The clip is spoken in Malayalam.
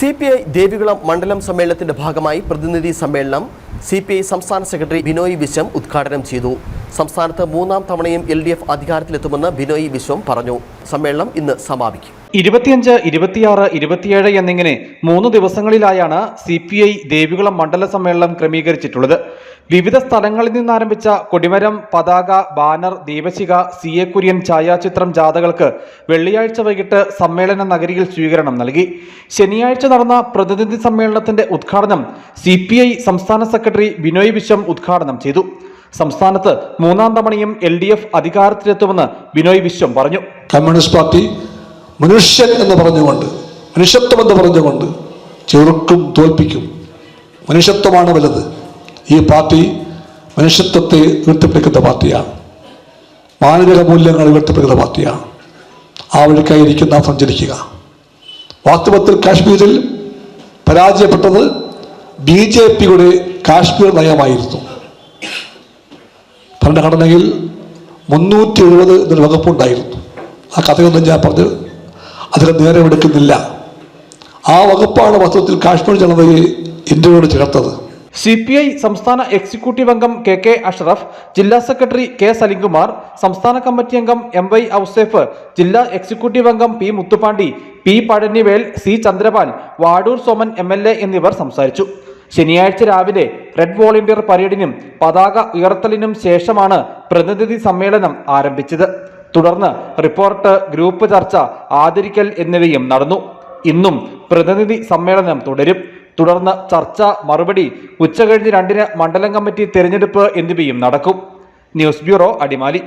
സി പി ഐ ദേവികുളം മണ്ഡലം സമ്മേളനത്തിന്റെ ഭാഗമായി പ്രതിനിധി സമ്മേളനം സി പി ഐ സംസ്ഥാന സെക്രട്ടറി ബിനോയ് വിശ്വം ഉദ്ഘാടനം ചെയ്തു. സംസ്ഥാനത്ത് മൂന്നാം തവണയും എൽ ഡി എഫ് അധികാരത്തിലെത്തുമെന്ന് ബിനോയ് വിശ്വം പറഞ്ഞു. സമ്മേളനം ഇന്ന് സമാപിക്കും. ഇരുപത്തിയഞ്ച് ഇരുപത്തിയാറ് ഇരുപത്തിയേഴ് എന്നിങ്ങനെ മൂന്ന് ദിവസങ്ങളിലായാണ് സി പി ഐ ദേവികുളം മണ്ഡല സമ്മേളനം ക്രമീകരിച്ചിട്ടുള്ളത്. വിവിധ സ്ഥലങ്ങളിൽ നിന്നാരംഭിച്ച കൊടിമരം പതാക ബാനർ ദീപശിക സി എ കുര്യൻ ഛായാചിത്രം ജാഥകൾക്ക് വെള്ളിയാഴ്ച വൈകിട്ട് സമ്മേളന നഗരിയിൽ സ്വീകരണം നൽകി. ശനിയാഴ്ച നടന്ന പ്രതിനിധി സമ്മേളനത്തിന്റെ ഉദ്ഘാടനം സി സംസ്ഥാന സെക്രട്ടറി ബിനോയ് വിശ്വം ഉദ്ഘാടനം ചെയ്തു. സംസ്ഥാനത്ത് മൂന്നാം തവണയും എൽ ഡി എഫ് അധികാരത്തിലെത്തുമെന്ന് ബിനോയ് വിശ്വം പറഞ്ഞു. കമ്മ്യൂണിസ്റ്റ് പാർട്ടി മനുഷ്യൻ എന്ന് പറഞ്ഞുകൊണ്ട് മനുഷ്യത്വം എന്ന് പറഞ്ഞുകൊണ്ട് ചെറുക്കും തോൽപ്പിക്കും. മനുഷ്യത്വമാണ് വലുത്. ഈ പാർട്ടി മനുഷ്യത്വത്തെ ഉയർത്തിപ്പിടിക്കുന്ന പാർട്ടിയാണ്. മാനവിക മൂല്യങ്ങൾ ഉയർത്തിപ്പിടിക്കുന്ന പാർട്ടിയാണ്. ആ വഴിക്കായിരിക്കുന്ന സഞ്ചരിക്കുക. വാസ്തവത്തിൽ കാശ്മീരിൽ പരാജയപ്പെട്ടത് ബി ജെ പിയുടെ കാശ്മീർ നയമായിരുന്നു. ഭരണഘടനയിൽ മുന്നൂറ്റി എഴുപത് എന്നൊരു വകുപ്പുണ്ടായിരുന്നു. ആ കഥയൊന്നും ഞാൻ പറഞ്ഞ് അതിൽ നേരെ എടുക്കുന്നില്ല ആ വകുപ്പാണ് വാസ്തവത്തിൽ കാശ്മീർ ജനതയെ ഇന്ത്യയോട് ചേർത്തത്. സി പി ഐ സംസ്ഥാന എക്സിക്യൂട്ടീവ് അംഗം കെ കെ അഷ്റഫ് ജില്ലാ സെക്രട്ടറി കെ സലിംകുമാർ സംസ്ഥാന കമ്മിറ്റി അംഗം എം വൈ ഔസേഫ് ജില്ലാ എക്സിക്യൂട്ടീവ് അംഗം P Muthupandi P Pazhanivel C Chandrapal Vadoor Soman A എന്നിവർ സംസാരിച്ചു. ശനിയാഴ്ച രാവിലെ റെഡ് വോളണ്ടിയർ പരേഡിനും പതാക ഉയർത്തലിനും ശേഷമാണ് പ്രതിനിധി സമ്മേളനം ആരംഭിച്ചത്. തുടർന്ന് റിപ്പോർട്ട് ഗ്രൂപ്പ് ചർച്ച ആദരിക്കൽ എന്നിവയും നടന്നു. ഇന്നും പ്രതിനിധി സമ്മേളനം തുടരും. തുടർന്ന് ചർച്ച മറുപടി ഉച്ചകഴിഞ്ഞ് രണ്ടിന് മണ്ഡലം കമ്മിറ്റി തെരഞ്ഞെടുപ്പ് എന്നിവയും നടക്കും. News bureau Adimali.